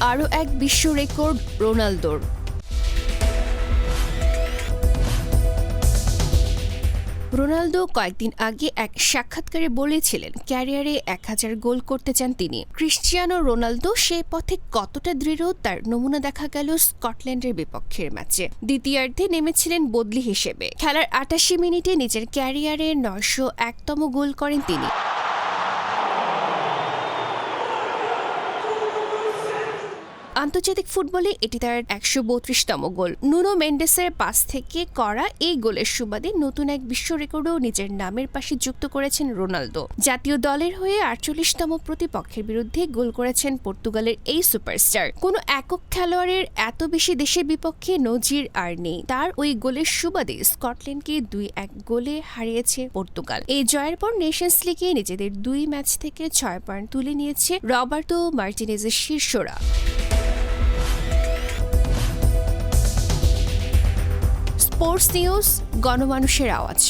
আরও এক বিশ্ব রেকর্ড, রোনালদোর। রোনালদো কয়েকদিন আগে এক সাক্ষাৎকারে বলেছিলেন, ক্যারিয়ারে এক হাজার গোল করতে চান তিনি। ক্রিশ্চিয়ানো রোনালদো সে পথে কতটা দৃঢ় তার নমুনা দেখা গেল স্কটল্যান্ডের বিপক্ষের ম্যাচে। দ্বিতীয়ার্ধে নেমেছিলেন বদলি হিসেবে। খেলার আটাশি মিনিটে নিজের ক্যারিয়ারে নয়শো একতম গোল করেন তিনি। আন্তর্জাতিক ফুটবলে এটি তার একশো বত্রিশতম গোল। নুনো মেন্ডেসের পাস থেকে করা এই গোলের সুবাদে নতুন এক বিশ্ব রেকর্ডও নিজের নামের পাশে যুক্ত করেছেন রোনালদো। জাতীয় দলের হয়ে আটচল্লিশতম প্রতিপক্ষের বিরুদ্ধে গোল করেছেন পর্তুগালের এই সুপারস্টার। কোনো একক খেলোয়াড়ের এত বেশি দেশের বিপক্ষে নজির আর নেই। তার ওই গোলের সুবাদে স্কটল্যান্ডকে দুই এক গোলে হারিয়েছে পর্তুগাল। এই জয়ের পর নেশনস লিগে নিজেদের দুই ম্যাচ থেকে ছয় পয়েন্ট তুলে নিয়েছে রবার্টো মার্টিনেজের শীর্ষরা। স্পোর্টস নিউজ গণমানুষের আওয়াজ।